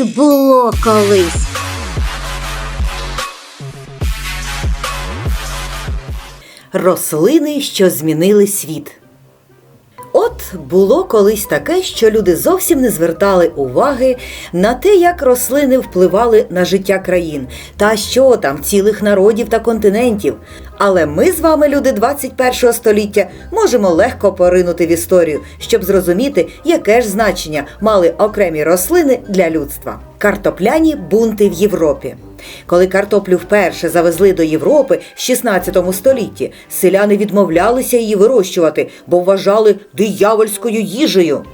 було колись. Рослини, що змінили світ. Було колись таке, що люди зовсім не звертали уваги на те, як рослини впливали на життя країн, та що там цілих народів та континентів. Але ми з вами, люди 21 століття, можемо легко поринути в історію, щоб зрозуміти, яке ж значення мали окремі рослини для людства. Картопляні бунти в Європі. Коли картоплю вперше завезли до Європи в 16 столітті, селяни відмовлялися її вирощувати, бо вважали диявольською їжею.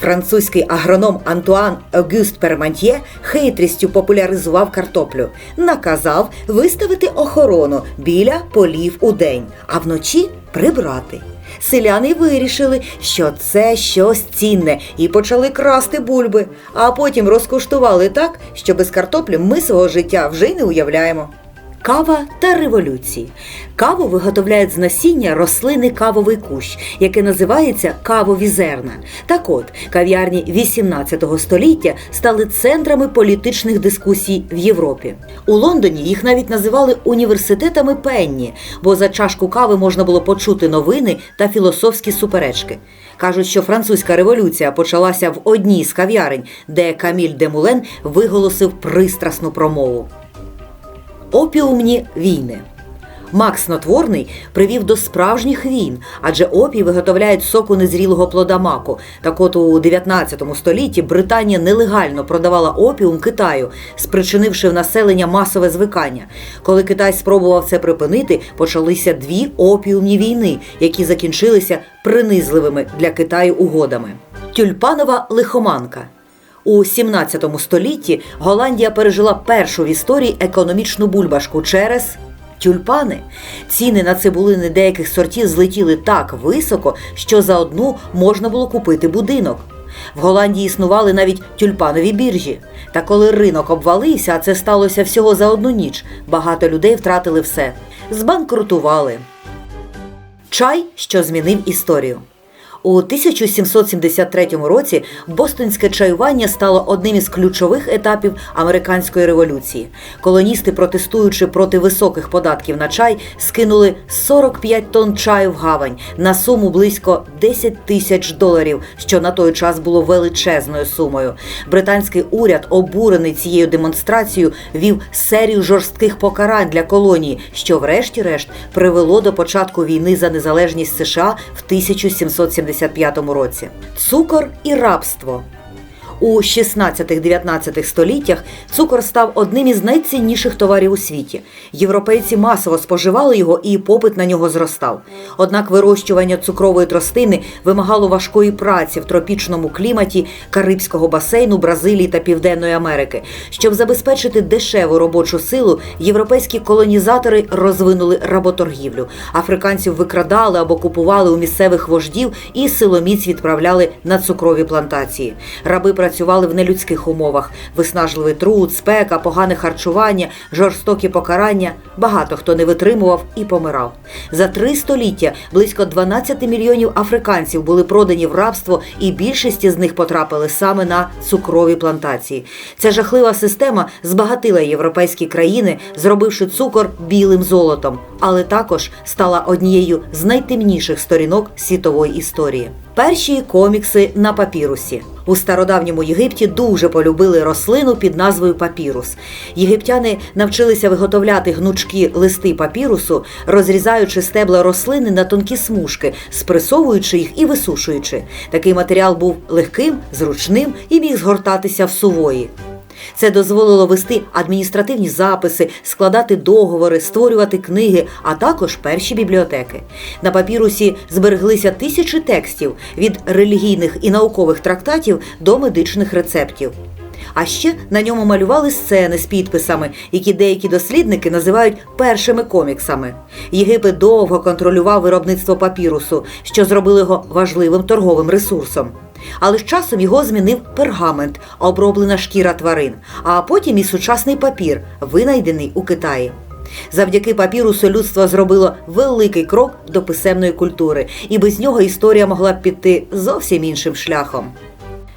Французький агроном Антуан Огюст Пермантьє хитрістю популяризував картоплю, наказав виставити охорону біля полів у день, а вночі прибрати. Селяни вирішили, що це щось цінне, і почали красти бульби, а потім розкуштували так, що без картоплі ми свого життя вже й не уявляємо. Кава та революції. Каву виготовляють з насіння рослини кавовий кущ, яке називається кавові зерна. Так от, кав'ярні 18 століття стали центрами політичних дискусій в Європі. У Лондоні їх навіть називали університетами Пенні, бо за чашку кави можна було почути новини та філософські суперечки. Кажуть, що французька революція почалася в одній з кав'ярень, де Каміль де Мулен виголосив пристрасну промову. Опіумні війни. Мак Снотворний привів до справжніх війн, адже опій виготовляють соку незрілого плода маку. Так от у 19 столітті Британія нелегально продавала опіум Китаю, спричинивши в населення масове звикання. Коли Китай спробував це припинити, почалися дві опіумні війни, які закінчилися принизливими для Китаю угодами. Тюльпанова лихоманка. У 17 столітті Голландія пережила першу в історії економічну бульбашку через тюльпани. Ціни на цибулини деяких сортів злетіли так високо, що за одну можна було купити будинок. В Голландії існували навіть тюльпанові біржі. Та коли ринок обвалився, а це сталося всього за одну ніч, багато людей втратили все. Збанкрутували. Чай, що змінив історію. У 1773 році бостонське чаювання стало одним із ключових етапів американської революції. Колоністи, протестуючи проти високих податків на чай, скинули 45 тонн чаю в гавань на суму близько 10 тисяч доларів, що на той час було величезною сумою. Британський уряд, обурений цією демонстрацією, вів серію жорстких покарань для колонії, що, врешті-решт, привело до початку війни за незалежність США в 1775 році. Цукор і рабство. У 16-19 століттях цукор став одним із найцінніших товарів у світі. Європейці масово споживали його і попит на нього зростав. Однак вирощування цукрової тростини вимагало важкої праці в тропічному кліматі Карибського басейну, Бразилії та Південної Америки. Щоб забезпечити дешеву робочу силу, європейські колонізатори розвинули работоргівлю. Африканців викрадали або купували у місцевих вождів і силоміць відправляли на цукрові плантації. Раби працювали в нелюдських умовах: виснажливий труд, спека, погане харчування, жорстокі покарання. Багато хто не витримував і помирав. За три століття близько 12 мільйонів африканців були продані в рабство, і більшість із них потрапили саме на цукрові плантації. Ця жахлива система збагатила європейські країни, зробивши цукор білим золотом, але також стала однією з найтемніших сторінок світової історії. Перші комікси на папірусі у стародавньому Єгипті дуже полюбили рослину під назвою папірус. Єгиптяни навчилися виготовляти гнучкі листи папірусу, розрізаючи стебла рослини на тонкі смужки, спресовуючи їх і висушуючи. Такий матеріал був легким, зручним і міг згортатися в сувої. Це дозволило вести адміністративні записи, складати договори, створювати книги, а також перші бібліотеки. На папірусі збереглися тисячі текстів від релігійних і наукових трактатів до медичних рецептів. А ще на ньому малювали сцени з підписами, які деякі дослідники називають першими коміксами. Єгипет довго контролював виробництво папірусу, що зробило його важливим торговим ресурсом. Але з часом його змінив пергамент, оброблена шкіра тварин, а потім і сучасний папір, винайдений у Китаї. Завдяки папіру людство зробило великий крок до писемної культури, і без нього історія могла б піти зовсім іншим шляхом.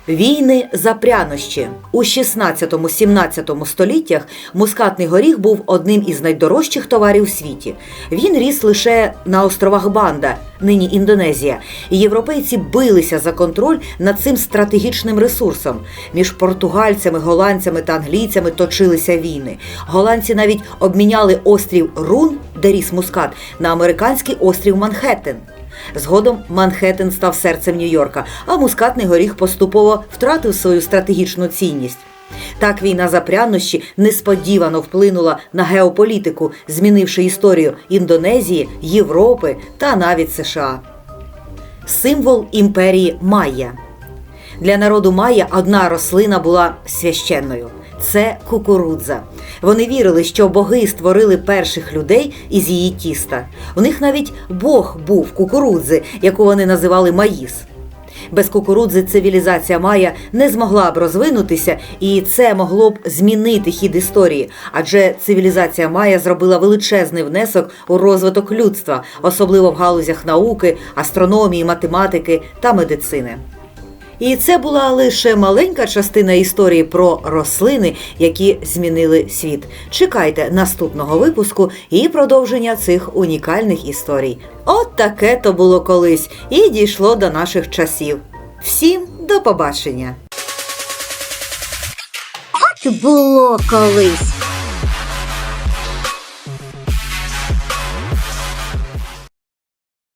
Війни за прянощі у 16-17 століттях мускатний горіх був одним із найдорожчих товарів у світі. Він ріс лише на островах Банда, нині Індонезія, і європейці билися за контроль над цим стратегічним ресурсом. Між португальцями, голландцями та англійцями точилися війни. Голландці навіть обміняли острів Рун, де ріс мускат, на американський острів Манхеттен. Згодом Манхеттен став серцем Нью-Йорка, а мускатний горіх поступово втратив свою стратегічну цінність. Так війна за прянощі несподівано вплинула на геополітику, змінивши історію Індонезії, Європи та навіть США. Символ імперії Майя. Для народу Майя одна рослина була священною це кукурудза. Вони вірили, що боги створили перших людей із її тіста. У них навіть Бог був кукурудзи, яку вони називали маїс. Без кукурудзи цивілізація Майя не змогла б розвинутися, і це могло б змінити хід історії, адже цивілізація Майя зробила величезний внесок у розвиток людства, особливо в галузях науки, астрономії, математики та медицини. І це була лише маленька частина історії про рослини, які змінили світ. Чекайте наступного випуску і продовження цих унікальних історій. От таке то було колись і дійшло до наших часів. Всім до побачення! От було колись.